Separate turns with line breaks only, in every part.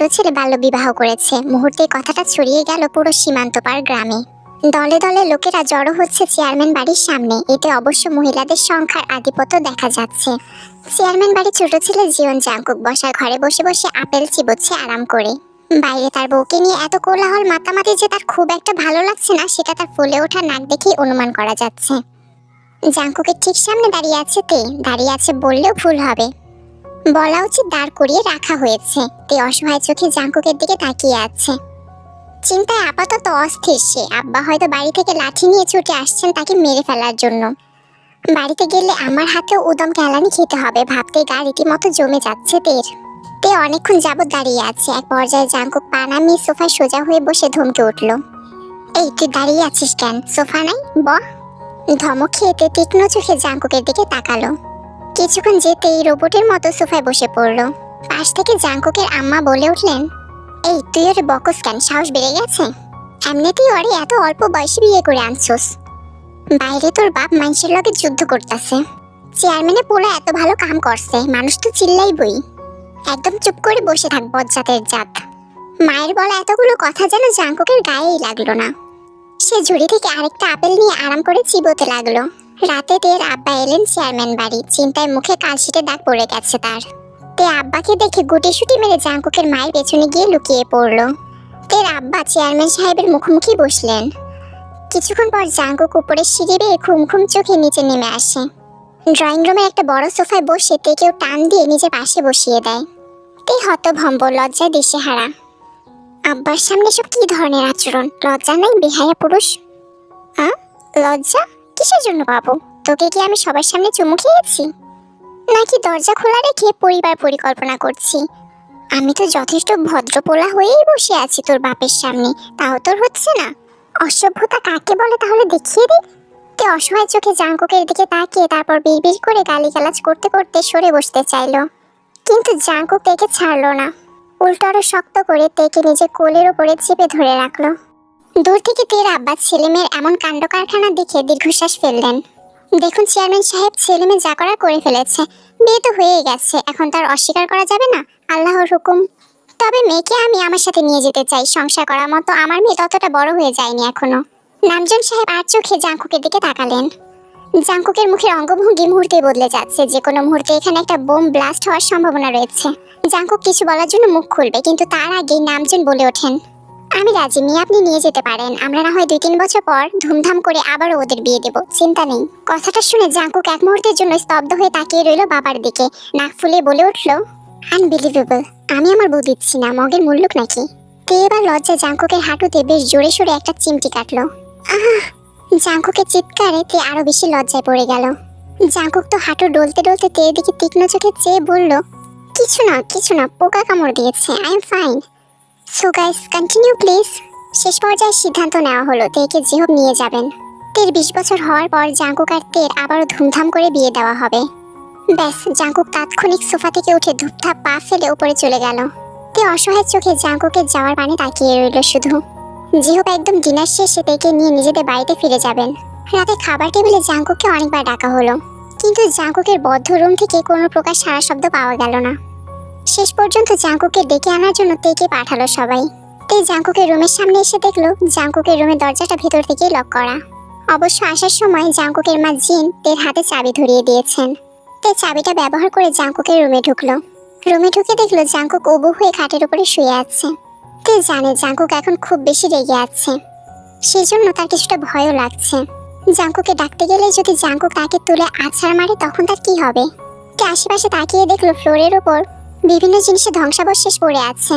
ছোট ছেলে বাল্যবিবাহ করেছে। মুহূর্তে কথাটা ছড়িয়ে গেল পুরো সীমান্ত পার গ্রামে। দলে দলে লোকেরা জড়ো হচ্ছে চেয়ারম্যান বাড়ির সামনে। এতে অবশ্য মহিলাদের সংখ্যার আধিপত্য দেখা যাচ্ছে। চেয়ারম্যান বাড়ির ছোট ছেলে জীবন জাঙ্কুক বসার ঘরে বসে বসে আপেল চিবোচ্ছে আরাম করে। বাইরে তার বউকে নিয়ে এত কোলাহল মাতামাতি যে তার খুব একটা ভালো লাগছে না, সেটা তার ফুলে ওঠা নাক দেখেই অনুমান করা যাচ্ছে। জাঙ্কুকের ঠিক সামনে দাঁড়িয়ে আছে তে। দাঁড়িয়ে আছে বললেও ভুল হবে। বলা উচিত দাঁড় করিয়ে রাখা হয়েছে। তে অসহায় চোখে জাঙ্কুকের দিকে তাকিয়ে আছে। চিন্তায় আপাতত অস্থির সে। আব্বা হয়তো বাড়ি থেকে লাঠি নিয়ে ছুটে আসছেন তাকে মেরে ফেলার জন্য। বাড়িতে গেলে আমার হাতেও উদম কেলানি খেতে হবে ভাবতে গা রীতিমতো জমে যাচ্ছে তের। তে অনেকক্ষণ যাবত দাঁড়িয়ে আছে। এক পর্যায়ে জাঙ্কুক পা নামিয়ে সোফায় সোজা হয়ে বসে ধমকে উঠল। এই, তুই দাঁড়িয়ে আছিস কেন? সোফা নাই? ব। ধমক খেয়েতে তীক্ষ্ণ চোখে জাঙ্কুকের দিকে তাকালো। কিছুক্ষণ যেতেই রোবটের মতো সোফায় বসে পড়ল। পাশ থেকে জাঙ্কুকের আম্মা বলে উঠলেন, এই, তুই ওর বকস কেন? সাহস বেড়ে গেছে? এমনিতেই ওরে এত অল্প বয়সে বিয়ে করে আনছোস। বাইরে তোর বাপ মানুষের লগে যুদ্ধ করতেছে। চেয়ারম্যানে পোলা এত ভালো কাম করছে, মানুষ তো চিল্লাই বই। একদম চুপ করে বসে থাক, বজ্জাতের জাত। মায়ের বলা এতগুলো কথা যেন জাঙ্কুকের গায়েই লাগল না। সে ঝুড়ি থেকে আরেকটা আপেল নিয়ে আরাম করে চিবোতে লাগল। রাতে তের আব্বা এলেন চেয়ারম্যান বাড়ি। চিন্তায় মুখে কালশিটে দাগ পড়ে গেছে তার। তে আব্বাকে দেখে গুটি সুটি মেরে জাঙ্কুকের মায়ের পেছনে গিয়ে লুকিয়ে পড়ল। তের আব্বা চেয়ারম্যান সাহেবের মুখোমুখি বসলেন। কিছুক্ষণ পর জাঙ্কুক উপরে সিঁড়ি বেয়ে ঘুম চোখে নিচে নেমে আসে। ড্রয়িং রুমের একটা বড় সোফায় বসে তে কেউ টান দিয়ে নিজের পাশে বসিয়ে দেয়। তে হতভম্ব লজ্জায় দিশেহারা। আব্বার সামনে সব কি ধরনের আচরণ? লজ্জা নাই, বেহায়া পুরুষ? আ? লজ্জা? কিসের জন্য পাবো তোকে কি আমি সবার সামনে চুমু খেয়েছি? নাকি দরজা খোলা রেখে পরিবার পরিকল্পনা করছি? আমি তো যথেষ্ট ভদ্রপোলা হয়েই বসে আছি তোর বাপের সামনে। তাও তোর হচ্ছে না? অসভ্যতা কাকে বলে তাহলে দেখিয়ে দে। তে অসহায় চোখে জাঙ্কুকের দিকে তাকিয়ে তারপর বিড়বিড় করে গালিগালাজ করতে করতে সরে বসতে চাইলো। কিন্তু জাঙ্কুক তেকে ছাড়লো না। উল্টো আরও শক্ত করে তেকে নিজে কোলের ওপরে চেপে ধরে রাখল। দূর থেকে তের আব্বা ছেলে মেয়ের এমন কাণ্ড কারখানা দেখে দীর্ঘশ্বাস ফেললেন। দেখুন, চেয়ারম্যান সাহেব ছেলে মেয়ে যা করার করে ফেলেছে। বিয়ে তো হয়ে গেছে, এখন তার অস্বীকার করা যাবে না? আল্লাহর হুকুম। তবে মেয়েকে আমি আমার সাথে নিয়ে যেতে চাই। সংসার করার মতো আমার মেয়ে ততটা বড় হয়ে যায়নি এখনও। নামজন সাহেব আর চোখে জাঙ্কুকের দিকে তাকালেন। জাঙ্কুকের মুখের অঙ্গভঙ্গি মুহূর্তে বদলে যাচ্ছে। যে কোনো মুহূর্তে এখানে একটা বোম ব্লাস্ট হওয়ার সম্ভাবনা রয়েছে। জাঙ্কুক কিছু বলার জন্য মুখ খুলবে, কিন্তু তার আগেই নামজন বলে ওঠেন। আমি রাজি মেয়ে আপনি নিয়ে যেতে পারেন। আমরা না হয় দুই তিন বছর পর ধুমধাম করে আবারও ওদের বিয়ে দেব, চিন্তা নেই। কথাটা শুনে জাঙ্কুক এক মুহূর্তের জন্য স্তব্ধ হয়ে তাকিয়ে রইল বাবার দিকে। নাক ফুলে বলে উঠল আনবিলিভেবল আমি আমার বউ দিচ্ছি না, মগের মুল্লুক নাকি? তে এবার লজ্জা জাঙ্কুকের হাঁটুতে বেশ জোরে সোরে একটা চিমটি কাটলো। আহ! জাঙ্কুকের চিৎকারে তে আরও বেশি লজ্জায় পড়ে গেল। জাঙ্কুক তো হাঁটু ডলতে ডলতে তের দিকে তীক্ষ্ণ চোখে চেয়ে বলল, কিছু না কিছু না পোকা কামড় দিয়েছে I am fine so guys continue please শেষ পর্যায়ে সিদ্ধান্ত নেওয়া হলো, তেকে জিহব নিয়ে যাবেন। তের বিশ বছর হওয়ার পর জাঙ্কুক আর তের আবারও ধুমধাম করে বিয়ে দেওয়া হবে। ব্যাস, জাঙ্কুক তাৎক্ষণিক সোফা থেকে উঠে ধূপধাপ পা ফেলে উপরে চলে গেল। তে অসহায় চোখে জাঙ্কুকের যাওয়ার পানে তাকিয়ে রইল শুধু। জিহব একদম ডিনার শেষে তেকে নিয়ে নিজেদের বাড়িতে ফিরে যাবেন। রাতে খাবার টেবিলে জাঙ্কুককে অনেকবার ডাকা হলো। কিন্তু জাঙ্কুকের বদ্ধ রুম থেকে কোনো প্রকার সারা শব্দ পাওয়া গেল না। শেষ পর্যন্ত জাঙ্কুকে ডেকে আনার জন্য তেকে পাঠালো সবাই। তে জাঙ্কুকের রুমের সামনে এসে দেখল জাঙ্কুকের রুমের দরজাটা ভেতর থেকে লক করা। অবশ্য আসার সময় জাঙ্কুকের মা জিন তের হাতে চাবি ধরিয়ে দিয়েছেন। তে চাবিটা ব্যবহার করে জাঙ্কুকের রুমে ঢুকলো। রুমে ঢুকে দেখল জাঙ্কুক উবু হয়ে খাটের উপরে শুয়ে আছে। তে জানে জাঙ্কুক এখন খুব বেশি রেগে আছে। সেজন্য তার কিছুটা ভয়ও লাগছে। জাঙ্কুকে ডাকতে গেলে যদি জাঙ্কুক তাকে তুলে আছাড় মারে তখন তার কি হবে? তে আশেপাশে তাকিয়ে দেখল ফ্লোরের উপর বিভিন্ন জিনিসে ধ্বংসাবশেষ পড়ে আছে,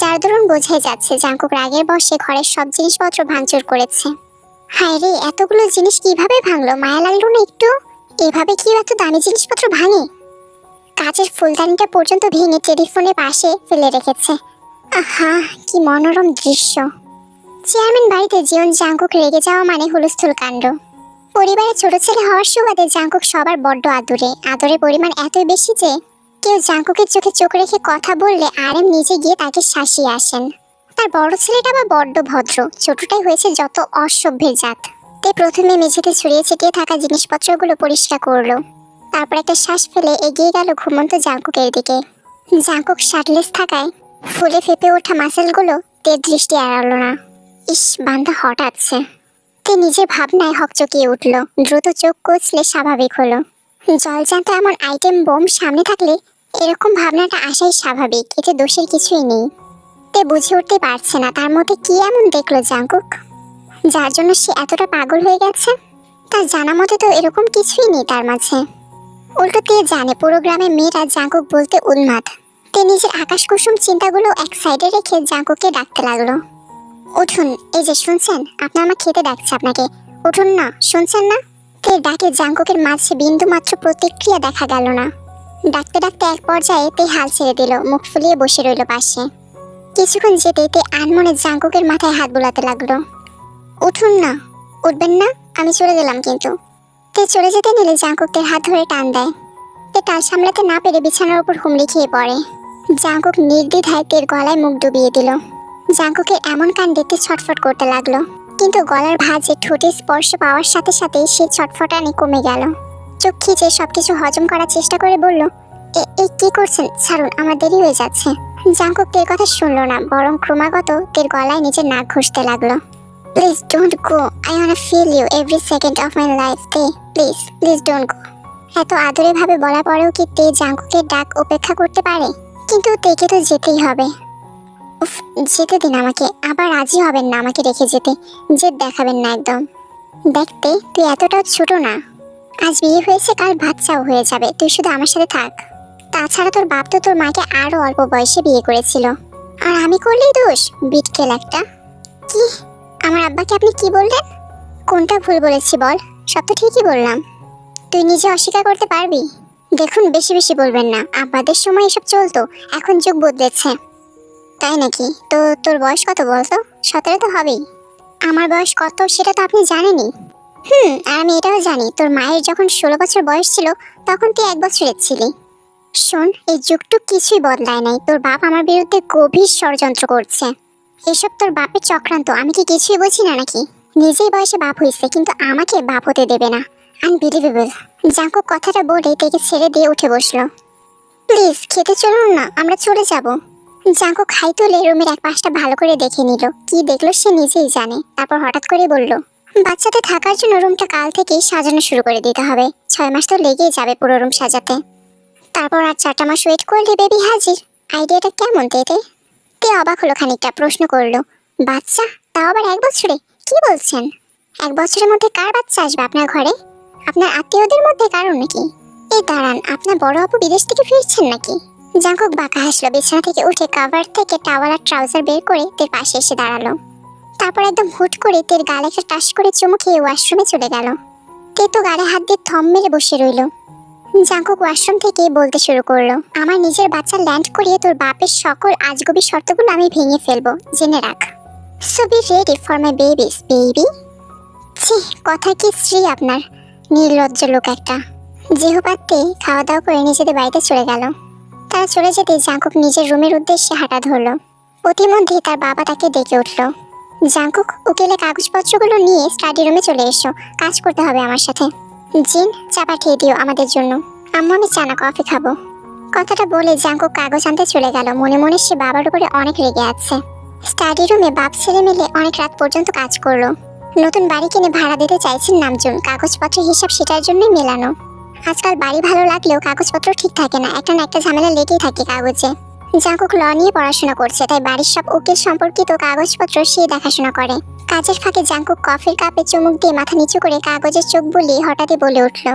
যার দরুন বোঝাই যাচ্ছে জাঙ্কুক রাগের বসে ঘরের সব জিনিসপত্র ভাঙচুর করেছে। হায় রে, এতগুলো জিনিস কীভাবে ভাঙলো? মায়া লাগল না একটু? এভাবে কি এত দামি জিনিসপত্র ভাঙে? কাচের ফুলদানিটা পর্যন্ত ভেঙে টেলিফোনের পাশে ফেলে রেখেছে। আহা, কি মনোরম দৃশ্য। চেয়ারম্যান বাড়িতে জীবন জাঙ্কুক রেগে যাওয়া মানে হুলস্থুল কাণ্ড। পরিবারের ছোট ছেলে হওয়ার সুবাদে জাঙ্কুক সবার বড্ড আদুরে। আদরের পরিমাণ এতই বেশি যে কেউ জাঙ্কুকের চোখে চোখ রেখে কথা বললে আরেম নিজে গিয়ে তাকে শাসিয়ে আসেন। তার বড় ছেলেটা বা বড্ড ভদ্র, ছোটটাই হয়েছে যত অসভ্যের জাত। তে প্রথমে মেঝেতে ছড়িয়ে ছিটিয়ে থাকা জিনিসপত্রগুলো পরিষ্কার করল। তারপর একটা শ্বাস ফেলে এগিয়ে গেল ঘুমন্ত জাঙ্কুকের দিকে। জাঙ্কুক শার্টলেস থাকায় ফুলে ফেপে ওঠা মাসেলগুলো তের দৃষ্টি এড়ালো না। ইস বান্ধা হট আছে তে নিজের ভাবনায় হকচকিয়ে উঠল। দ্রুত চোখ কচলে স্বাভাবিক হলো। জলজান্ত এমন আইটেম বোম সামনে থাকলে এরকম ভাবনাটা আসাই স্বাভাবিক, এতে দোষের কিছুই নেই। তে বুঝে উঠতে পারছে না, তার মধ্যে কি এমন দেখল জাঙ্কুক? যার জন্য সে এতটা পাগল হয়ে গেছে? তার জানা মতে তো এরকম কিছুই নেই তার মাঝে। উল্টো তে জানে, পুরো গ্রামে মেয়েরা জাঙ্কুক বলতে উন্মাদ। তে নিজের আকাশ কুসুম চিন্তাগুলো এক সাইডে রেখে জাঙ্কুককে ডাকতে লাগল। উঠুন, এই যে শুনছেন আপনার আমার খেতে ডাকছে আপনাকে। উঠুন না, শুনছেন না? তে ডাকে জাঙ্কুকের মাঝে বিন্দু মাত্র প্রতিক্রিয়া দেখা গেল না। ডাকতে ডাকতে এক পর্যায়ে তে হাল ছেড়ে দিল, মুখ ফুলিয়ে বসে রইল পাশে। কিছুক্ষণ যেতে তে আনমনে জাঙ্কুকের মাথায় হাত বোলাতে লাগল। উঠুন না, উঠবেন না, আমি চলে গেলাম কিন্তু। তে চলে যেতে নিলে জাঙ্কুকদের হাত ধরে টান দেয়। তে টাল সামলাতে না পেরে বিছানার উপর হুমড়ি খেয়ে পড়ে। জাঙ্কুক নির্দ্বিধায় তের গলায় মুখ ডুবিয়ে দিল। জাঙ্কুকের এমন কাণ্ডে তে ছটফট করতে লাগল। কিন্তু গলার ভাঁজে ঠোঁটে স্পর্শ পাওয়ার সাথে সাথে সে ছটফটানি কমে গেল। চোখ খিচে সবকিছু হজম করার চেষ্টা করে বলল, এ এই কি করছেন? ছাড়ুন, আমার দেরি হয়ে যাচ্ছে। জাঙ্কুক তের কথা শুনলো না, বরং ক্রমাগত তের গলায় নিজের নাক ঘষতে লাগল। Please don't go I want feel you every second of my life তে। প্লিজ প্লিজ ডোন্ট গো এত আদরে ভাবে বলার পরেও কি তে জাঙ্কুকের ডাক উপেক্ষা করতে পারে? কিন্তু তেকে তো যেতেই হবে। উফ যেতে দিন আমাকে আবার রাজি হবেন না আমাকে রেখে যেতে, জেদ দেখাবেন না একদম। দেখতে, তুই এতটাও ছোট না। আজ বিয়ে হয়েছে, কাল বাচ্চাও হয়ে যাবে, তুই শুধু আমার সাথে থাক। তাছাড়া তোর বাপ তো তোর মাকে আরও অল্প বয়সে বিয়ে করেছিল। আর আমি করলেই দোষ, বিটকেল একটা। কি? আমার আব্বাকে আপনি কি বললেন? কোনটা ভুল বলেছি বল, সব তো ঠিকই বললাম। তুই নিজে অস্বীকার করতে পারবি? দেখুন, বেশি বেশি বলবেন না। আব্বাদের সময় এসব চলতো, এখন যুগ বদলেছে। তাই নাকি? তো তোর বয়স কত বলতো? সতেরো তো হবেই। আমার বয়স কত সেটা তো আপনি জানেনই। হুম, আর আমি এটাও জানি, তোর মায়ের যখন ষোলো বছর বয়স ছিল, তখন তুই এক বছরের ছিলি। শোন, এই যুগটুক কিছুই বদলায় নাই। তোর বাপ আমার বিরুদ্ধে গভীর ষড়যন্ত্র করছে। এসব তোর বাপের চক্রান্ত, আমি কি কিছুই বুঝি না নাকি? নিজেই বয়সে বাপ হয়েছে কিন্তু আমাকে বাপ হতে দেবে না। আনবিলিভেবল জাঙ্কুক কথাটা বলে তাকে ছেড়ে দিয়ে উঠে বসল। প্লিজ, খেতে চলুন না, আমরা চলে যাব। জাঙ্কু খাই তুলে রুমের এক পাশটা ভালো করে দেখে নিল। কি দেখল সে নিজেই জানে। তারপর হঠাৎ করে বলল, বাচ্চাদের থাকার জন্য রুমটা কাল থেকেই সাজানো শুরু করে দিতে হবে। ছয় মাস তো লেগেই যাবে পুরো রুম সাজাতে। তারপর আর চারটা মাস ওয়েট করলে বেবি হাজির। আইডিয়াটা কেমন তেতে তে অবাক হলো খানিকটা, প্রশ্ন করল, বাচ্চা? তাও আবার এক বছরে? কি বলছেন? এক বছরের মধ্যে কার বাচ্চা আসবে আপনার ঘরে? আপনার আত্মীয়দের মধ্যে কারণ নাকি? এই দাঁড়ান, আপনার বড় আপু বিদেশ থেকে ফিরছেন নাকি? জাঙ্কুক বাঁকা হাসলো, বিছানা থেকে উঠে কাভার থেকে টাওয়াল আর ট্রাউজার বের করে তের পাশে এসে দাঁড়াল। তারপর একদম হুট করে তের গালে একটা টাস করে চুমু খেয়ে ওয়াশরুমে চলে গেল। তে তো গালে হাত দিয়ে থম মেরে বসে রইল। জাঙ্কুক ওয়াশরুম থেকে বলতে শুরু করল, আমার নিজের বাচ্চা ল্যান্ড করিয়ে তোর বাপের সকল আজগবি শর্তগুলো আমি ভেঙে ফেলব, জেনে রাখ। So be ready for my babies baby ছি, কথা কি শ্রী আপনার? নির্লজ্জ লোক একটা। যেহুপাত্তে খাওয়া দাওয়া করে নিজেদের বাড়িতে চলে গেল। তারা চলে যেতে জাঙ্কুক নিজের রুমের উদ্দেশ্যে হাঁটা ধরলো। প্রতিমধ্যে তার বাবা তাকে ডেকে উঠল। জাঙ্কুক উকিলে কাগজপত্রগুলো নিয়ে স্টাডি রুমে চলে এসো। কাজ করতে হবে আমার সাথে। জিন, চা পাঠিয়ে দিও আমাদের জন্য। আম্মু, আমি চা না, কফি খাব। কথাটা বলে জাঙ্কুক কাগজ আনতে চলে গেল। মনে মনে সে বাবার উপরে অনেক রেগে আছে। স্টাডি রুমে বাপ, ছেলে মিলে অনেক রাত পর্যন্ত কাজ করল। নতুন বাড়ি কিনে ভাড়া দিতে চাইছেন নামজন। কাগজপত্রের হিসাব সেটার জন্যই মেলানো। আজকাল বাড়ি ভালো লাগলেও কাগজপত্র ঠিক থাকে না, একটা না একটা ঝামেলা লেগেই থাকে কাগজে। জাঙ্কুক ল নিয়ে পড়াশোনা করছে, তাই বাড়ির সব উকিল সম্পর্কিত কাগজপত্র সে দেখাশোনা করে। কাজের ফাঁকে জাঙ্কুক কফির কাপে চুমুক দিয়ে মাথা নিচু করে কাগজের চোখ বুলিয়ে হঠাৎই বলে উঠল,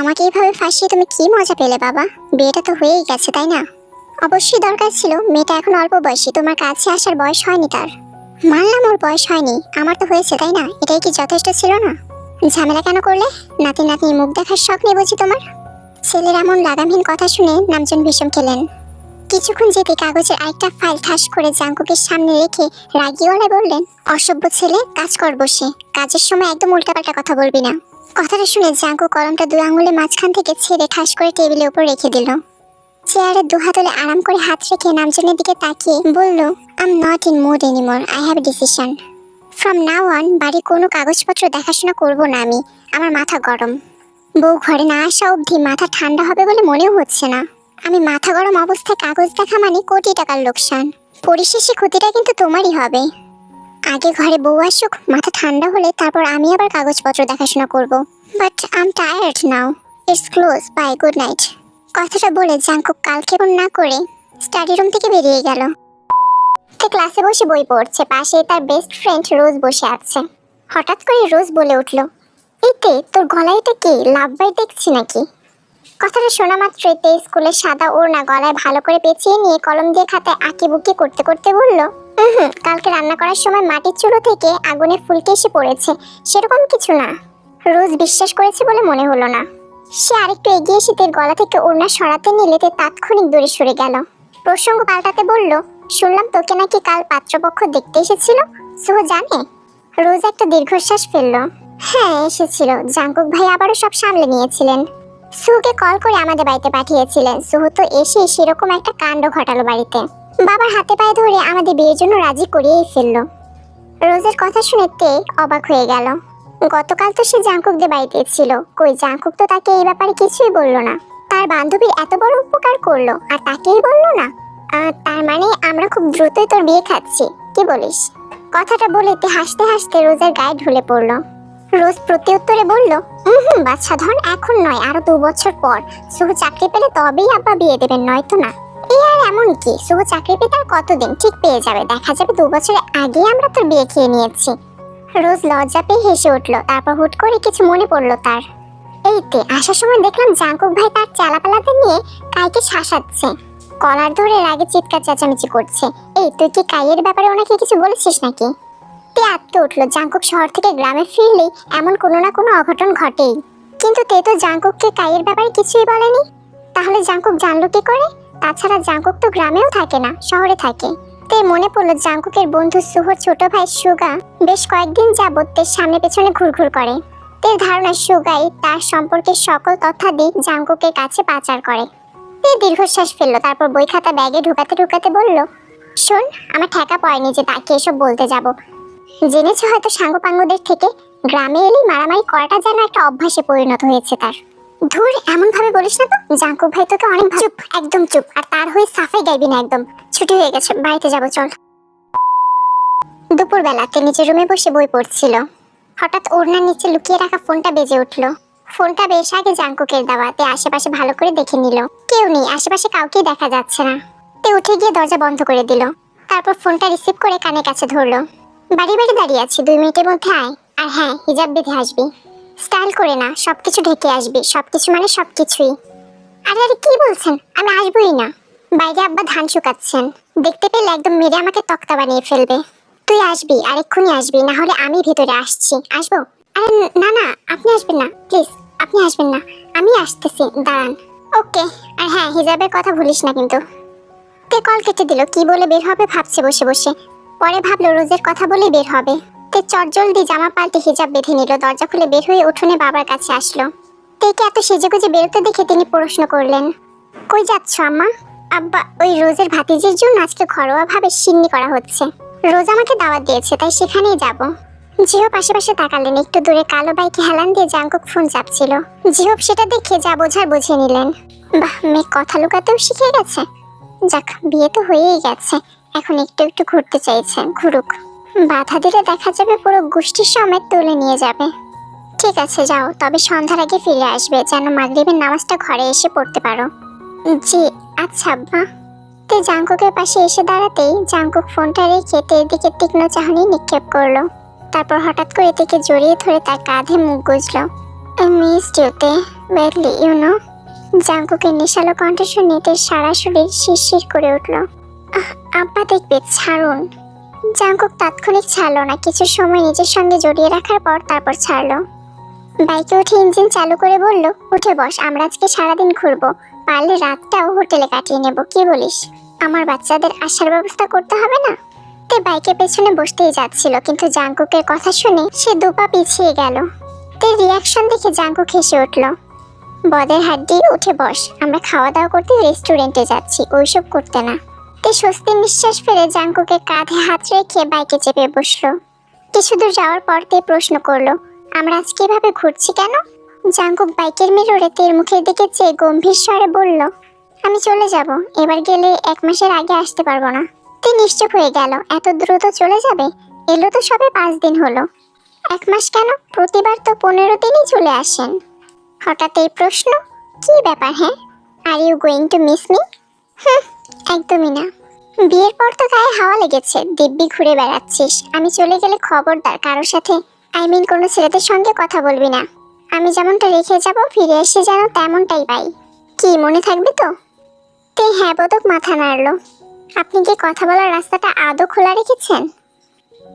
আমাকে এইভাবে ফাঁসিয়ে তুমি কি মজা পেলে বাবা? বিয়েটা তো হয়েই গেছে, তাই না? অবশ্যই দরকার ছিল, মেয়েটা এখন অল্প বয়সী, তোমার কাছে আসার বয়স হয়নি তার। মানলাম ওর বয়স হয়নি, আমার তো হয়েছে, তাই না? এটাই কি যথেষ্ট ছিল না? ঝামেলা কেন করলে? নাতি নাতনির মুখ দেখার শখ নেই বুঝি তোমার? ছেলের এমন লাগামহীন কথা শুনে নামজন ভীষণ খেলেন। কিছুক্ষণ যেতে কাগজের আরেকটা ফাইল ঠাস করে জাঙ্কুকের সামনে রেখে রাগিওয়ালায় বললেন, অসভ্য ছেলে, কাজ কর বসে। কাজের সময় একদম উল্টাপাল্টা কথা বলবি না। কথাটা শুনে জাঙ্কু কলমটা দুই আঙুলের মাঝখান থেকে ছেড়ে ঠাস করে টেবিলের উপর রেখে দিল। চেয়ারে দু হাতলে আরাম করে হাত রেখে নামজনের দিকে তাকিয়ে বলল I'm not in mood anymore I have decision from now on বাড়ি কোনো কাগজপত্র দেখাশোনা করব না আমি। আমার মাথা গরম। বউ ঘরে না আসা অবধি মাথা ঠান্ডা হবে বলে মনেও হচ্ছে না। আমি মাথা গরম অবস্থায় কাগজ দেখা মানে কোটি টাকার লোকসান। পরিশেষে ক্ষতিটা কিন্তু তোমারই হবে। আগে ঘরে বউ আসুক, মাথা ঠান্ডা হলে তারপর আমি আবার কাগজপত্র দেখাশোনা করব। But I'm tired now it's close bye good night কথাটা বলে জাঙ্কুক কালক্ষেপণ না করে স্টাডি রুম থেকে বেরিয়ে গেল। সে ক্লাসে বসে বই পড়ছে, পাশে তার বেস্ট ফ্রেন্ড রোজ বসে আছে। হঠাৎ করে রোজ বলে উঠল, এতে তোর গলায় এটা কি লাভ বাই দেখছি নাকি? কথাটা শোনা মাত্র তে স্কুলের সাদা ওড়না গলায় ভালো করে পেঁচিয়ে নিয়ে কলম দিয়ে খাতায় আঁকি বুকি করতে করতে বলল হুম, কালকে রান্না করার সময় মাটির চুলো থেকে আগুনে ফুলকে এসে পড়েছে, সেরকম কিছু না। রোজ বিশ্বাস করেছে বলে মনে হলো না। সে আরেকটু এগিয়ে এসে গলা থেকে ওড়না সরাতে নিলে তে তাৎক্ষণিক দূরে সরে গেল। প্রসঙ্গ পাল্টাতে বলল শুনলাম তোকে নাকি কাল পাত্রপক্ষ দেখতে এসেছিল। সুহ জানে? রোজ একটা দীর্ঘশ্বাস ফেলল। হ্যাঁ এসেছিল। জাঙ্কুক ভাই আবারও সব সামলে নিয়েছিলেন। সুহুকে কল করে আমাদের বাড়িতে পাঠিয়েছিলেন। সুহু তো এসে সেরকম একটা কাণ্ড ঘটালো বাড়িতে। বাবার হাতে পায়ে ধরে আমাদের বিয়ের জন্য রাজি করিয়েই ফেলল। রোজের কথা শুনে তে অবাক হয়ে গেল। গতকাল তো সে জাঙ্কুকদের বাড়িতে ছিল। কই, জাঙ্কুক তো তাকে এই ব্যাপারে কিছুই বলল না। তার বান্ধবীর এত বড় উপকার করল, আর তাকেই বলল না? তার মানে আমরা খুব দ্রুতই তোর বিয়ে খাচ্ছি। কি বলিস? কথাটা বলে তে হাসতে হাসতে রোজের গায়ে ঢুলে পড়ল। রোজ প্রত্যুত্তরে বলল হুম, বাচ্চা ধন এখন নয়, আরও দু বছর পর। শুধু চাকরি পেলে তবেই আব্বা বিয়ে দেবেন, নয়তো না? এই আর এমন কি? শুধু চাকরি পেতে আর কতদিন? ঠিক পেয়ে যাবে। দেখা যাবে দু বছরের আগেই আমরা তোর বিয়ে খেয়ে নিয়েছি। রোজ লজ্জা পেয়ে হেসে উঠল, তারপর হুট করে কিছু মনে পড়ল তার। এইতে আসার সময় দেখলাম জাঙ্কুক ভাই তার চালাপালাতে নিয়ে কাইকে শাসাচ্ছে। কলার ধরে রাগে চিৎকার চেঁচামেচি করছে। এই, তুই কি কাইয়ের ব্যাপারে ওনাকে কিছু বলেছিস নাকি? তে আটকে উঠল জাঙ্কুক শহর থেকে গ্রামে ফিরলেই এমন কোনো না কোনো অঘটন ঘটেই। কিন্তু তে তো জাঙ্কুককে কাইয়ের ব্যাপারে কিছুই বলেনি। তাহলে জাঙ্কুক জানলো কি করে? তাছাড়া জাঙ্কুক তো গ্রামেও থাকে না, শহরে থাকে। তে মনে পড়ল জাঙ্কুকের বন্ধু সুহর ছোট ভাই সুগা বেশ কয়েকদিন যাবৎ তের সামনে পেছনে ঘুরঘুর করে। তের ধারণা সুগাই তার সম্পর্কে সকল তথ্যাদি জাঙ্কুকের কাছে পাচার করে। তে দীর্ঘশ্বাস ফেলল, তারপর বই খাতা ব্যাগে ঢুকাতে ঢুকাতে বলল, শোন, আমার ঠেকা পড়েনি যে তাকে এসব বলতে যাব। জেনেছে হয়তো সাঙ্গপাঙ্গদের থেকে গ্রামে এলেই মারামারি করাটা যেন একটা অভ্যাসে পরিণত হয়েছে তার। ধুর এমন ভাবে বলিস না তো। জাঙ্কুক ভাই তোকে অনেক চুপ, একদম চুপ। আর তার হয়ে সাফাই গাইবি না একদম। ছুটি হয়ে গেছে, বাড়িতে যাব, চল। দুপুর বেলাতে নিচের রুমে বসে বই পড়ছিল। হঠাৎ ওড়নার নিচে লুকিয়ে রাখা ফোনটা বেজে উঠল। ফোনটা বেশ আগে জাঙ্কুকের দেওয়াতে আশেপাশে ভালো করে দেখে নিল। কেউ নেই, আশেপাশে কাউকেই দেখা যাচ্ছে না। তে উঠে গিয়ে দরজা বন্ধ করে দিল। তারপর ফোনটা রিসিভ করে কানে কাছে ধরলো। বাড়ি বাড়ি দাঁড়িয়ে আছি, দুই মিনিটের মধ্যে আয়। আর হ্যাঁ হিজাব বেঁধে আসবি। স্টাইল করে না, সবকিছু ঢেকে আসবি। সবকিছু মানে সবকিছুই। আরে আরে, কি বলছেন? আমি আসবোই না। বাইরে আব্বা ধান শুকাচ্ছেন। দেখতে পেলে একদম মেরে আমাকে তক্তা বানিয়ে ফেলবে। তুই আসবি, আর এক্ষুনি আসবি, না হলে আমি ভেতরে আসছি। আসব? আরে, না না, আপনি আসবেন না, প্লিজ। আপনি আসবেন না। আমি আসতেছি, দাঁড়ান। ওকে, আর হ্যাঁ হিজাবের কথা ভুলিস না কিন্তু। তে কল কেটে দিল? কি বলে বের হবে? ভাবছে বসে বসে। পরে ভাবলো রোজের কথা বলে বের হবে। তে চটজলদি জামা পাল্টে হিজাব বেঁধে নিল। দরজা খুলে বের হয়ে উঠোনে বাবার কাছে আসলো। তেকে এত সেজেগুজে বেরোতে দেখে তিনি প্রশ্ন করলেন, কই যাচ্ছ আম্মা? আব্বা, ওই রোজের ভাতিজির জন্য আজকে ঘরোয়া ভাবে সিন্নি করা হচ্ছে। রোজ আমাকে দাওয়াত দিয়েছে, তাই সেখানেই যাব। জিহব আশেপাশে তাকালেন। একটু দূরে কালো বাইকে হেলান দিয়ে জাঙ্কুক ফোন চাপছিল। জিহব সেটা দেখে যা বোঝার বুঝে নিলেন। বাহ, মেয়ে কথা লুকাতেও শিখে গেছে। যাক, বিয়ে তো হয়েই গেছে। এখন একটু একটু ঘুরতে চাইছে, ঘুরুক। বাধা দিলে দেখা যাবে পুরো গোষ্ঠীর সমেত তুলে নিয়ে যাবে। ঠিক আছে, যাও, তবে সন্ধ্যার আগে ফিরে আসবে, যেন মাগরিবের নামাজটা ঘরে এসে পড়তে পারো। জি আচ্ছা আব্বা। তে জাঙ্কুকের পাশে এসে দাঁড়াতেই জাঙ্কুক ফোনটা রেখে তের দিকে তীক্ষ্ণ চাহনি নিক্ষেপ করল। তারপর হঠাৎ করে তেকে জড়িয়ে ধরে তার কাঁধে মুখ গুজলো মিস জোতে ব্যাডলি ইউ নো জাঙ্কুকের নেশালো কণ্ঠ শুনে তের সারা শরীর শিরশির করে উঠল আব্বা দেখবে, ছাড়ুন। জাঙ্কুক তাৎক্ষণিক ছাড়লো না, কিছু সময় নিজের সঙ্গে জড়িয়ে রাখার পর তারপর ছাড়লো। বাইকে উঠে ইঞ্জিন চালু করে বলল, উঠে বস, আমরা আজকে সারাদিন ঘুরবো, পারলে রাতটাও হোটেলে কাটিয়ে নেব, কি বলিস? আমার বাচ্চাদের আসার ব্যবস্থা করতে হবে না? তে বাইকের পেছনে বসতেই যাচ্ছিল, কিন্তু জাঙ্কুকের কথা শুনে সে দুপা পিছিয়ে গেল। তে রিয়াকশন দেখে জাঙ্কুক খেসে উঠল, বদের হাড্ডি উঠে বস, আমরা খাওয়া দাওয়া করতে রেস্টুরেন্টে যাচ্ছি, ওইসব করতে না। তে স্বস্তির নিঃশ্বাস ফেলে জাঙ্কুকের কাঁধে হাত রেখে বাইকে চেপে বসল। কিছু দূর যাওয়ার পর তে প্রশ্ন করল, আমরা আজকে এভাবে ঘুরছি কেন? জাঙ্কুক বাইকের মিররে তের মুখের দিকে চেয়ে গম্ভীর স্বরে বলল, আমি চলে যাব, এবার গেলে এক মাসের আগে আসতে পারব না। তে নিশ্চুপ হয়ে গেল, এত দ্রুত চলে যাবে? এলো তো সবে পাঁচ দিন হলো। এক মাস কেন? প্রতিবার তো পনেরো দিনই চলে আসেন। হঠাৎ এই প্রশ্ন? কি ব্যাপার হ্যাঁ? Are you going to miss me hmm, একদমই না। বিয়ের পর তো গায়ে হাওয়া লেগেছে, দিব্যি ঘুরে বেড়াচ্ছিস। আমি চলে গেলে খবরদার, কারোর সাথে আই মিন কোনো ছেলেদের সঙ্গে কথা বলবি না। আমি যেমনটা রেখে যাব, ফিরে এসে যেন তেমনটাই পাই। কি, মনে থাকবে তো? তে হ্যাঁ বোধক মাথা নাড়লো। আপনি কি কথা বলার রাস্তাটা আদৌ খোলা রেখেছেন?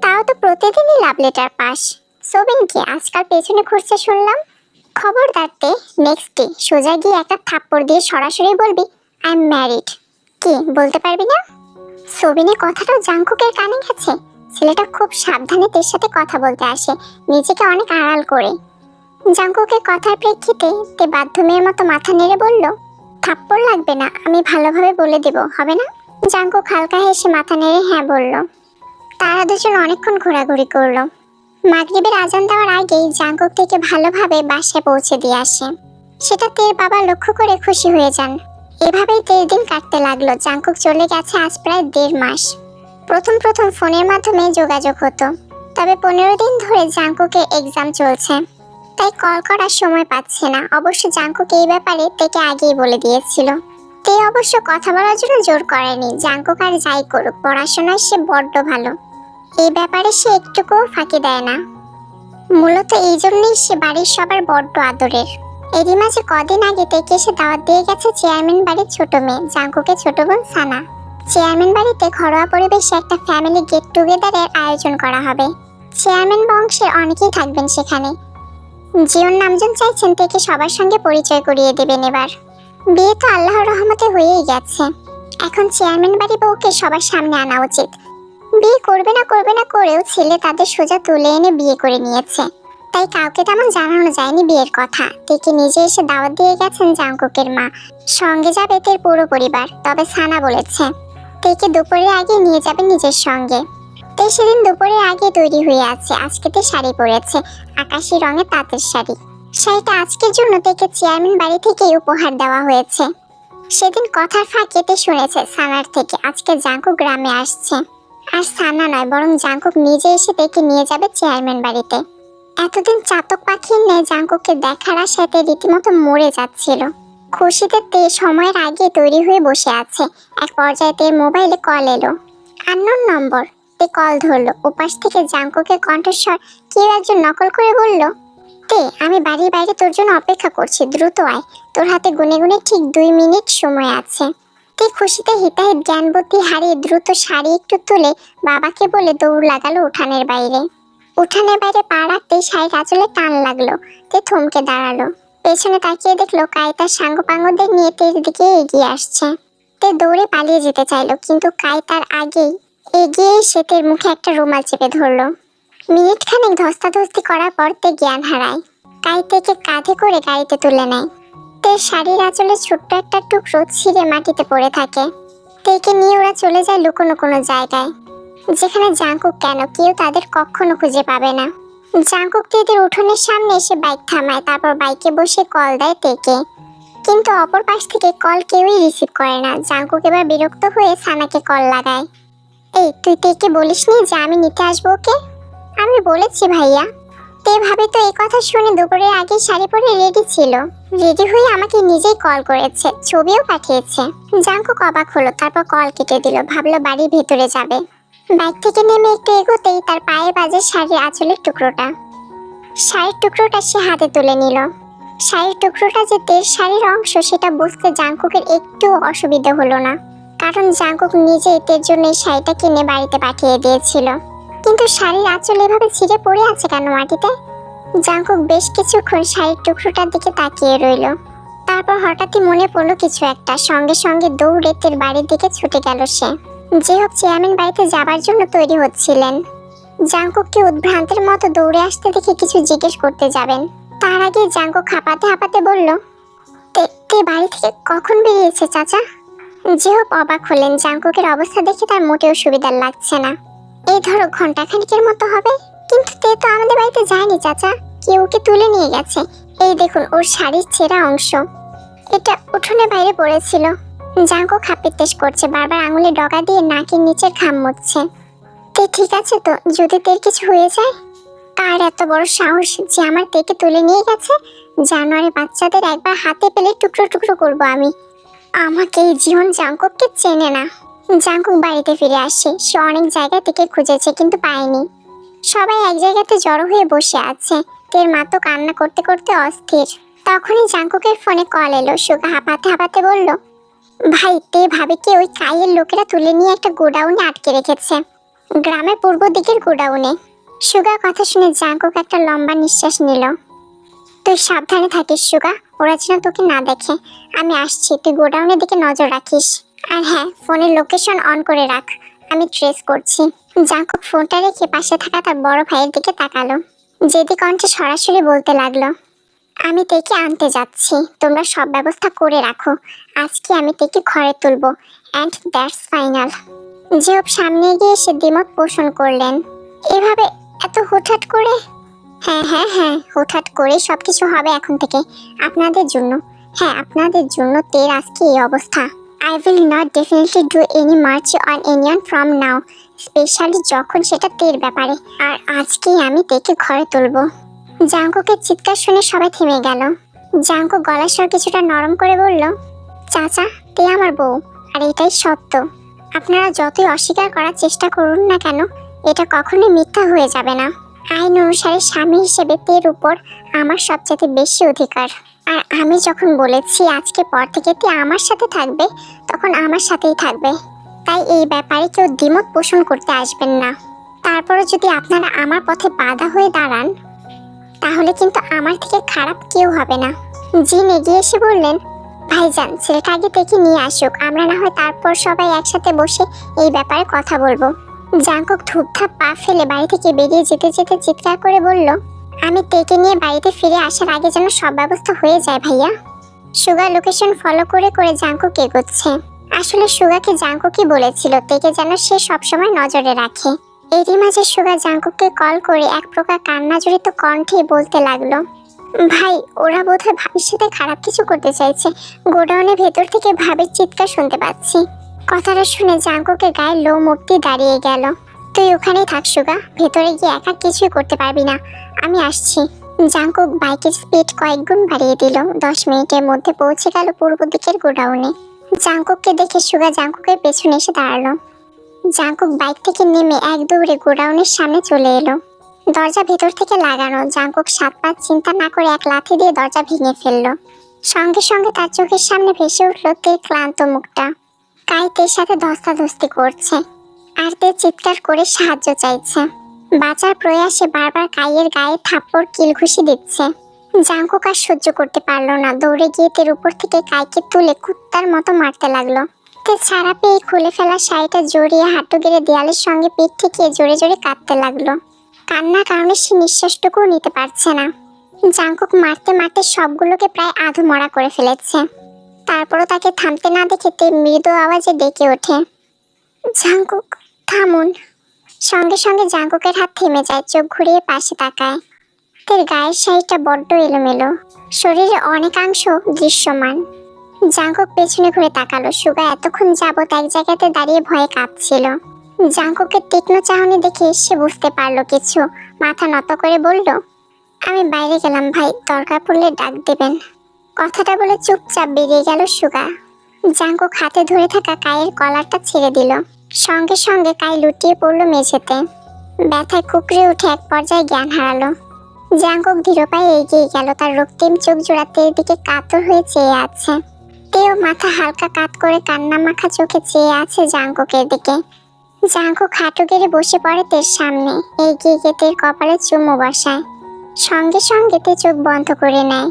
তাও তো প্রতিদিনই লাভ লেটার পাস। সোবিন কি আজকাল পেছনে ঘুরছে শুনলাম? খবরদার তে নেক্সট ডে সোজা গিয়ে একটা থাপ্পড় দিয়ে সরাসরি বলবি আই এম ম্যারিড কি, বলতে পারবি না? সোবিনের কথাটাও জাংকুকের কানে গেছে। ছেলেটা খুব সাবধানে তের সাথে কথা বলতে আসে, নিজেকে অনেক আড়াল করে। জাঙ্কুকের কথার প্রেক্ষিতে তে বাধ্য মেয়ের মতো মাথা নেড়ে বলল, থাপ্পড় লাগবে না, আমি ভালোভাবে বলে দেব, হবে না? জাংকুক হালকা হেসে মাথা নেড়ে হ্যাঁ বলল। তারা দুজন অনেকক্ষণ ঘোরাঘুরি করল। মাগরিবের আজান দেওয়ার আগেই জাংকুক থেকে ভালোভাবে বাসায় পৌঁছে দিয়ে আসে। সেটা তের বাবা লক্ষ্য করে খুশি হয়ে যান। এভাবেই তের দিন কাটতে লাগল। জাংকুক চলে গেছে আজ প্রায় দেড় মাস। প্রথম প্রথম ফোনের মাধ্যমে যোগাযোগ হতো। তবে পনেরো দিন ধরে জাংকুকের এক্সাম চলছে। তাই কল করার সময় পাচ্ছে না। অবশ্য জাংকুক এই ব্যাপারে তেকে আগেই বলে দিয়েছিল। তে অবশ্য কথা বলার জন্য জোর করেনি। জাংকুক আর যাই করুক, পড়াশোনায় সে বড্ড ভালো। এই ব্যাপারে সে একটুকুও ফাঁকি দেয় না। মূলত এই জন্যই সে বাড়ির সবার বড্ড আদরের। এরই মাঝে কদিন আগে থেকে এসে দাওয়াত দিয়ে গেছে চেয়ারম্যান বাড়ির ছোট মেয়ে জাঙ্কুকে ছোট বোন সানা। চেয়ারম্যান বাড়িতে ঘরোয়া পরিবেশে একটা ফ্যামিলি গেট টুগেদারের আয়োজন করা হবে। চেয়ারম্যান বংশের অনেকেই থাকবেন সেখানে। জিওন নামজন চাইছেন থেকে সবার সঙ্গে পরিচয় করিয়ে দেবেন এবার। বিয়ে তো আল্লাহর রহমতে হয়েই গেছে। এখন চেয়ারম্যান বাড়ি বউকে সবার সামনে আনা উচিত। বিয়ে করবে না করবে না করেও ছেলে তাদের সোজা তুলে এনে বিয়ে করে নিয়েছে। তাই কাউকে তেমন জানানো যায়নি বিয়ের কথা। তেকে নিজে এসে দাওয়াত দিয়ে গেছেন জাংকুকের মা। সঙ্গে যাবে তের পুরো পরিবার, তবে সানা বলেছে। তেকে দুপুরের আগে নিয়ে যাবে নিজের সঙ্গে। তে সেদিন দুপুরের আগে তৈরি হয়ে আছে। আজকে তে শাড়ি পরেছে। আকাশি রঙের তাঁতের শাড়ি। শাড়িটা আজকের জন্য তেকে চেয়ারম্যান বাড়ি থেকেই উপহার দেওয়া হয়েছে। সেদিন কথার ফাঁকেতে শুনেছে সানার থেকে, আজকে জাঙ্কু গ্রামে আসছে। আর সানা নয়, বরং জাঙ্কুক নিজে এসে দেখে নিয়ে যাবে চেয়ারম্যান বাড়িতে। এতদিন চাতক পাখির ন্যায় জাঙ্কুককে দেখার আশাতে রীতিমতো মরে যাচ্ছিল। খুশিতে তে সময়ের আগে তৈরি হয়ে বসে আছে। এক পর্যায়ে তে মোবাইলে কল এলো। আন্নোর নম্বর। তে কল ধরলো। উপাস থেকে জাঙ্কুকের কণ্ঠস্বর কেউ একজন নকল করে বলল তে, আমি বাড়ির বাইরে তোর জন্য অপেক্ষা করছি, দ্রুত আয়। তোর হাতে গুনে গুনে ঠিক দুই মিনিট সময় আছে। তে খুশিতে হিতাহিত জ্ঞান বুদ্ধি হারিয়ে দ্রুত শাড়ি একটু তুলে বাবাকে বলে দৌড় লাগালো উঠানের বাইরে। উঠানের বাইরে পা রাখতেই শাড়ির আঁচলে টান লাগল। তে থমকে দাঁড়াল। পেছনে তাকিয়ে দেখল কাই তার সাঙ্গপাঙ্গদের নিয়ে তের দিকে এগিয়ে আসছে। তে দৌড়ে পালিয়ে যেতে চাইলো, কিন্তু কাই তার আগেই এগিয়ে এসে তের মুখে একটা রুমাল চেপে ধরলো। মিনিট খানেক ধস্তাধস্তি করার পর তে জ্ঞান হারায়। কাই তেকে কাঁধে করে গাড়িতে তুলে নেয়। তে শাড়ির আঁচলে ছোট্ট একটা টুকরো ছিঁড়ে মাটিতে পড়ে থাকে। তেকে নিয়ে ওরা চলে যায় লুকোনো কোনো জায়গায়। যেখানে জাঙ্কুক কেন কেউ তাদের কখনো খুঁজে পাবে না। জাঙ্কুক তেদের উঠোনের সামনে এসে বাইক থামায়, তারপর বাইকে বসে কল দেয় তেকে কিন্তু অপর পাশ থেকে কল কেউই রিসিভ করে না। জাঙ্কুক এবার বিরক্ত হয়ে সানাকে কল লাগায়। এই, তুই তেকে বলিসনি যে আমি নিতে আসব ওকে? আমি বলেছি ভাইয়া। তে ভাবে তো এই কথা শুনে দুপুরের আগে শাড়ি পরে রেডি ছিল। রেডি হয়ে আমাকে নিজেই কল করেছে, ছবিও পাঠিয়েছে। জাঙ্কুক অবাক হলো, তারপর কল কেটে দিল, ভাবলো বাড়ির ভেতরে যাবে। বাইক থেকে নেমে একটু এগোতেই তার পায়ে বাজে শাড়ির আঁচলের টুকরোটা। শাড়ির টুকরোটা সে হাতে তুলে নিল। শাড়ির টুকরোটা যে তের শাড়ির অংশ, সেটা বুঝতে জাঙ্কুকের একটু অসুবিধা হলো না। কারণ জাঙ্কুক নিজেই তের জন্য এই শাড়িটা কিনে বাড়িতে পাঠিয়ে দিয়েছিল। কিন্তু শাড়ির আঁচল এভাবে ছিঁড়ে পড়ে আছে কেন মাটিতে? জাঙ্কুক বেশ কিছুক্ষণ শাড়ির টুকরোটার দিকে তাকিয়ে রইল। তারপর হঠাৎই মনে পড়ল কিছু একটা। সঙ্গে সঙ্গে দৌড়ে তের বাড়ির দিকে ছুটে গেল সে। যে হোক চেয়ারম্যান বাড়িতে যাবার জন্য তৈরি হচ্ছিলেন। জাঙ্কুককে উদ্ভ্রান্তের মতো দৌড়ে আসতে দেখে কিছু জিজ্ঞেস করতে যাবেন। তার আগে জাঙ্কুক হাঁপাতে হাঁপাতে বলল, তে বাড়ি থেকে কখন বেরিয়েছে চাচা? যে হোক অবাক হলেন। জাঙ্কুকের অবস্থা দেখে তার মোটেও সুবিধার লাগছে না। এই ধরো ঘন্টাখানিকের মতো হবে, কিন্তু তে তো আমাদের বাড়িতে যায়নি, চাচা। কেউ ওকে তুলে নিয়ে গেছে। এই দেখুন, ওর শাড়ির ছেঁড়া অংশ। এটা উঠোনে বাইরে পড়েছিল। জাঙ্কু খাপিতেশ করছে, বারবার আঙুলে ডগা দিয়ে নাকের নিচের ঘাম মুছছে। তে ঠিক আছে তো, যদি তের কিছু হয়ে যায়? কার এত বড় সাহস যে আমার তেকে তুলে নিয়ে গেছে জানুয়ারি বাচ্চাদের একবার হাতে পেলে টুকরো টুকরো করব আমি। আমাকে এই জীবন জাঙ্কুককে চেনে না। জাঙ্কুক বাড়িতে ফিরে আসে। সে অনেক জায়গা থেকে খুঁজেছে কিন্তু পায়নি। সবাই এক জায়গাতে জড়ো হয়ে বসে আছে। তের মা তো কান্না করতে করতে অস্থির। তখনই জাঙ্কুকের ফোনে কল এলো। সুগা হাঁপাতে হাঁপাতে বলল, ভাই, তে ভাবে কি ওই কাইয়ের লোকেরা তুলে নিয়ে একটা গোডাউনে আটকে রেখেছে? গ্রামের পূর্ব দিকের গোডাউনে। সুগা কথা শুনে জাঙ্কুক একটা লম্বা নিঃশ্বাস নিল। তুই সাবধানে থাকিস সুগা। ওরা যেন তোকে না দেখে। আমি আসছি। তুই গোডাউনের দিকে নজর রাখিস। আর হ্যাঁ ফোনের লোকেশন অন করে রাখ। আমি ট্রেস করছি। জাঙ্কুক ফোনটা রেখে পাশে থাকা তার বড় ভাইয়ের দিকে তাকালো। যেদি কণ্ঠে সরাসরি বলতে লাগল, আমি তেকে আনতে যাচ্ছি। তোমরা সব ব্যবস্থা করে রাখো। আজকে আমি তেকে ঘরে তুলবো। অ্যান্ড দ্যাটস ফাইনাল জিওপ সামনে গিয়ে এসে দ্বিমত পোষণ করলেন, এভাবে এত হুটহাট করে? হ্যাঁ হ্যাঁ হ্যাঁ হুটহাট করে সব কিছু হবে এখন থেকে। আপনাদের জন্য। হ্যাঁ আপনাদের জন্য তের আজকে এই অবস্থা। I will not definitely do any march on anyone from now specially যখন সেটা তের ব্যাপারে। আর আজকেই আমি তেকে ঘরে তুলবো। জাঙ্কুকের চিৎকার শুনে সবাই থেমে গেল। জাঙ্কু গলার স্বর কিছুটা নরম করে বলল, চাচা, তে আমার বউ, আর এটাই সত্য। আপনারা যতই অস্বীকার করার চেষ্টা করুন না কেন, এটা কখনোই মিথ্যা হয়ে যাবে না। আইন অনুসারে স্বামী হিসেবে তের উপর আমার সবচেয়ে বেশি অধিকার। আর আমি যখন বলেছি আজকে পর থেকে তে আমার সাথে থাকবে, তখন আমার সাথেই থাকবে। তাই এই ব্যাপারে কেউ দ্বিমত পোষণ করতে আসবেন না। তারপরে যদি আপনারা আমার পথে বাধা হয়ে দাঁড়ান, তাহলে কিন্তু আমার থেকে খারাপ কেউ হবে না। জিন এগিয়ে এসে বললেন, ভাইজান, ছেলেটা আগে থেকে নিয়ে আসুক। আমরা না হয় তারপর সবাই একসাথে বসে এই ব্যাপারে কথা বলব। জাঙ্কুক ধূপধাপ পা ফেলে বাড়ি থেকে বেরিয়ে যেতে যেতে চিৎকার করে বলল আমি তেকে নিয়ে বাড়িতে ফিরে আসার আগে যেন সব ব্যবস্থা হয়ে যায় ভাইয়া। সুগা লোকেশন ফলো করে করে জাঙ্কুক এগোচ্ছে আসলে সুগাকে জাঙ্কুকই বলেছিল তেকে যেন সে সবসময় নজরে রাখে। এরই মাঝে সুগা জাঙ্কুককে কল করে এক প্রকার কান্না জড়িত কণ্ঠে বলতে লাগল, ভাই, ওরা বোধহয় ভাবির সাথে খারাপ কিছু করতে চাইছে। গোডাউনের ভেতর থেকে ভাবির চিৎকার শুনতে পাচ্ছি। কথাটা শুনে জাঙ্কুকের গায়ে লো মূর্তি দাঁড়িয়ে গেল। তুই ওখানেই থাক, সুগা। ভেতরে গিয়ে একা কিছুই করতে পারবি না। আমি আসছি। জাঙ্কুক বাইকের স্পিড কয়েক গুণ বাড়িয়ে দিল। দশ মিনিটের মধ্যে পৌঁছে গেল পূর্ব দিকের গোডাউনে। জাঙ্কুককে দেখে সুগা জাঙ্কুকের পেছনে এসে দাঁড়াল। জাঙ্কুক বাইক থেকে নেমে এক দৌড়ে গোডাউনের সামনে চলে এলো। দরজা ভেতর থেকে লাগানো। জাঙ্কুক সাত পাঁচ চিন্তা না করে এক লাথি দিয়ে দরজা ভেঙে ফেলল। সঙ্গে সঙ্গে তার চোখের সামনে ভেসে উঠল তের ক্লান্ত মুখটা। কাই তের সাথে ধস্তাধস্তি করছে। আর তে চিৎকার করে সাহায্য চাইছে। বাঁচার প্রয়াসে বারবার কাইয়ের গায়ে থাপ্পড়, কিলঘুষি দিচ্ছে। জাঙ্কুক আর সহ্য করতে পারল না। দৌড়ে গিয়ে তের উপর থেকে কাইকে তুলে কুত্তার মতো মারতে লাগল। তে ছাড়া পেয়ে খুলে ফেলা শাড়িটা জড়িয়ে হাঁটু গেড়ে দেয়ালের সঙ্গে পিঠ ঠেকিয়ে জোরে জোরে কাঁদতে লাগল। কান্নার কারণে সে নিঃশ্বাসটুকুও নিতে পারছে না। জাঙ্কুক মারতে মারতে সবগুলোকে প্রায় আধো মরা করে ফেলেছে। তারপরও তাকে থামতে না দেখে তে মৃদু আওয়াজে ডেকে ওঠে। জাঙ্কুক! থামুন। সঙ্গে সঙ্গে জাঙ্কুকের হাত থেমে যায়, চোখ ঘুরিয়ে পাশে তাকায়। তের গায়ের শাড়িটা বড্ড এলোমেলো শরীরে অনেকাংশ দৃশ্যমান। জাঙ্কুক পেছনে ঘুরে তাকালো, সুগা এতক্ষণ যাবত এক জায়গাতে দাঁড়িয়ে ভয়ে কাঁপছিল। জাঙ্কুকের তীক্ষ্ণ চাহনি দেখে সে বুঝতে পারল কিছু, মাথা নত করে বলল, আমি বাইরে গেলাম ভাই, দরকার পড়লে ডাক দেবেন। কথাটা বলে চুপচাপ বেরিয়ে গেল সুগা। জাঙ্কুক হাতে ধরে থাকা কায়ের কলারটা ছেড়ে দিল। সঙ্গে সঙ্গে কাই লুটিয়ে পড়ল মেঝেতে। ব্যথায় কুকড়ে উঠে এক পর্যায়ে জ্ঞান হারালো। জাঙ্কুক ধীর পায়ে এগিয়ে গেল, তার রক্তিম চোখ জোড়া তের দিকে কাতর হয়ে চেয়ে আছে। তেও মাথা হালকা কাত করে কান্না মাখা চোখে চেয়ে আছে জাঙ্কুকের দিকে। জাঙ্কুক হাঁটু গেড়ে বসে পড়ে তের সামনে, এগিয়ে গিয়ে তের কপালে চুমু বসায়। সঙ্গে সঙ্গে তে চোখ বন্ধ করে নেয়।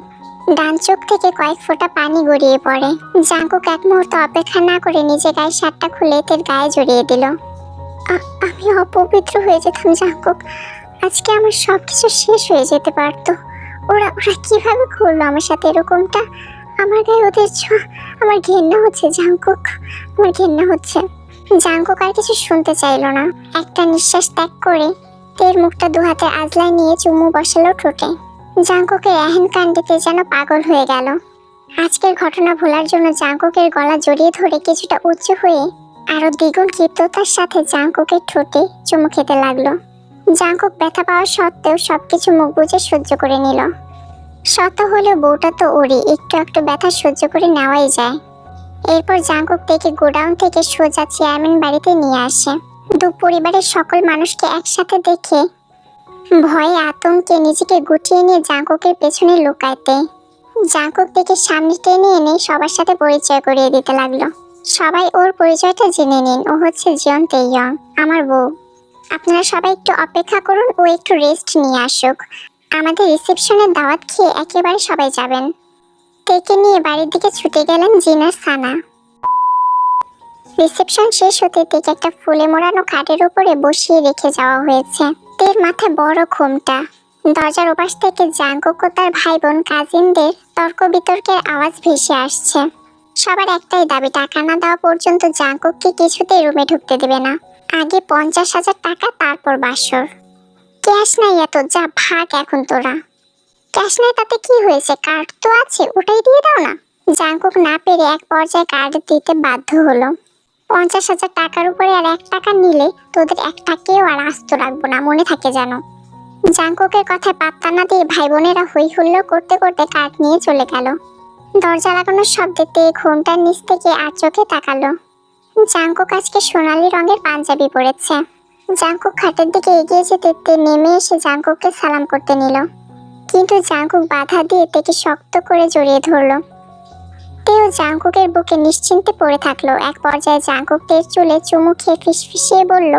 ডান চোখ থেকে কয়েক ফোঁটা পানি গড়িয়ে পড়ে। জাঙ্কুক এক মুহূর্ত অপেক্ষা না করে নিজে গায়ে শার্টটা খুলে তের গায়ে জড়িয়ে দিল। আমি অপবিত্র হয়ে যেতাম, জাঙ্কুক। আজকে আমার সব কিছু শেষ হয়ে যেতে পারতো। ওরা ওরা কীভাবে করল আমার সাথে এরকমটা? আমার গায়ে ওদের ছোঁয়া, আমার ঘেন্না হচ্ছে, জাঙ্কুক, আমার ঘেন্না হচ্ছে। জাঙ্কুক আর কিছু শুনতে চাইলো না। একটা নিঃশ্বাস ত্যাগ করে তের মুখটা দু হাতে আজলায় নিয়ে চুমু বসালো ঠোঁটে। জাঙ্কুকের এহেন কাণ্ডেতে যেন পাগল হয়ে গেল। আজকের ঘটনা ভোলার জন্য জাঙ্কুকের গলা জড়িয়ে ধরে কিছুটা উচ্চ হয়ে আরও দ্বিগুণ ক্ষিপ্ততার সাথে জাঙ্কুকের ঠোঁটে চুমু খেতে লাগল। জাঙ্কুক ব্যথা পাওয়া সত্ত্বেও সবকিছু মুখ বুঝে সহ্য করে নিল। শত হলেও বউটা তো ওরই, একটু একটু ব্যথা সহ্য করে নেওয়াই যায়। এরপর জাঙ্কুক থেকে গোডাউন থেকে সোজা চেয়ারম্যান বাড়িতে নিয়ে আসে। দু পরিবারের সকল মানুষকে একসাথে দেখে ভয়ে আতঙ্কে নিজেকে গুটিয়ে নিয়ে জাঙ্কুকের পেছনে লুকাইতে। জাঙ্কুক থেকে সামনে টেনে এনে সবার সাথে পরিচয় করিয়ে দিতে লাগল। সবাই ওর পরিচয়টা জেনে নিন। ও হচ্ছে জিয়ন তেইয়ং, আমার বউ। আপনারা সবাই একটু অপেক্ষা করুন, ও একটু রেস্ট নিয়ে আসুক। আমাদের রিসেপশনের দাওয়াত খেয়ে একেবারে সবাই যাবেন। তেকে নিয়ে বাড়ির দিকে ছুটে গেলেন জিনার সানা রিসেপশন শেষ হতে থেকে একটা ফুলে মোড়ানো খাটের উপরে বসিয়ে রেখে যাওয়া হয়েছে। তের মাথায় বড় ঘুমটা। দরজার ওপাশ থেকে জাঙ্কুক ও তার ভাই বোন কাজিনদের তর্ক বিতর্কের আওয়াজ ভেসে আসছে। সবার একটাই দাবি, টাকা না দেওয়া পর্যন্ত জাঙ্কুককে কিছুতেই রুমে ঢুকতে দেবে না। আগে পঞ্চাশ হাজার টাকা, তারপর বাসর। ক্যাশ নাই এত, যা ভাগ এখন তোরা। ক্যাশ নাই তাতে কি হয়েছে? কার্ড তো আছে, ওটাই দিয়ে দাও না। জাঙ্কুক না পেরে এক পর্যায়ে কার্ড দিতে বাধ্য হলো। পঞ্চাশ হাজার টাকার উপরে আর এক টাকা নিলে তোদের এক টাকেও আর আস্ত রাখব না, মনে থাকে যেন। জাঙ্কুকের কথায় পাত্তা না দিয়ে ভাই বোনেরা হই হুল্লো করতে করতে কাঠ নিয়ে চলে গেল। দরজা লাগানোর শব্দে তে ঘোমটার নিচ থেকে আর চোখে তাকালো। জাঙ্কুক আজকে সোনালী রঙের পাঞ্জাবি পরেছে। জাঙ্কুক খাটের দিকে এগিয়ে যেতে নেমে এসে জাঙ্কুককে সালাম করতে নিল। কিন্তু জাঙ্কুক বাধা দিয়ে তেকে শক্ত করে জড়িয়ে ধরলো। তেও জাঙ্কুকের বুকে নিশ্চিন্তে পড়ে থাকল। এক পর্যায়ে জাঙ্কুক তের চুলে চুমু খেয়ে ফিসফিসিয়ে বলল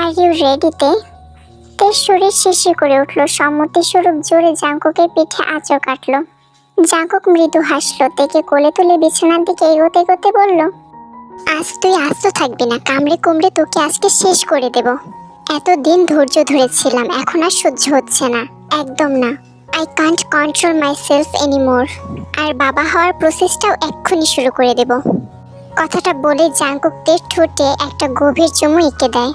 আর ইউ রেডিতে তের শরীর শিশির করে উঠল। সম্মতি স্বরূপ জোরে জাঙ্কুকের পিঠে আঁচড় কাটলো। জাঙ্কুক মৃদু হাসলো, তেকে কোলে তুলে বিছানার দিকে এগোতে এগোতে বলল, আজ তুই আস্ত থাকবি না, কামড়ে কুমড়ে তোকে আজকে শেষ করে দেব। এতদিন ধৈর্য ধরেছিলাম, এখন আর সহ্য হচ্ছে না, একদম না। I can't control myself anymore আর বাবা হওয়ার প্রসেসটাও এক্ষুনি শুরু করে দেব। কথাটা বলে জাঙ্কুকদের ঠোঁটে একটা গভীর চুমু এঁকে দেয়।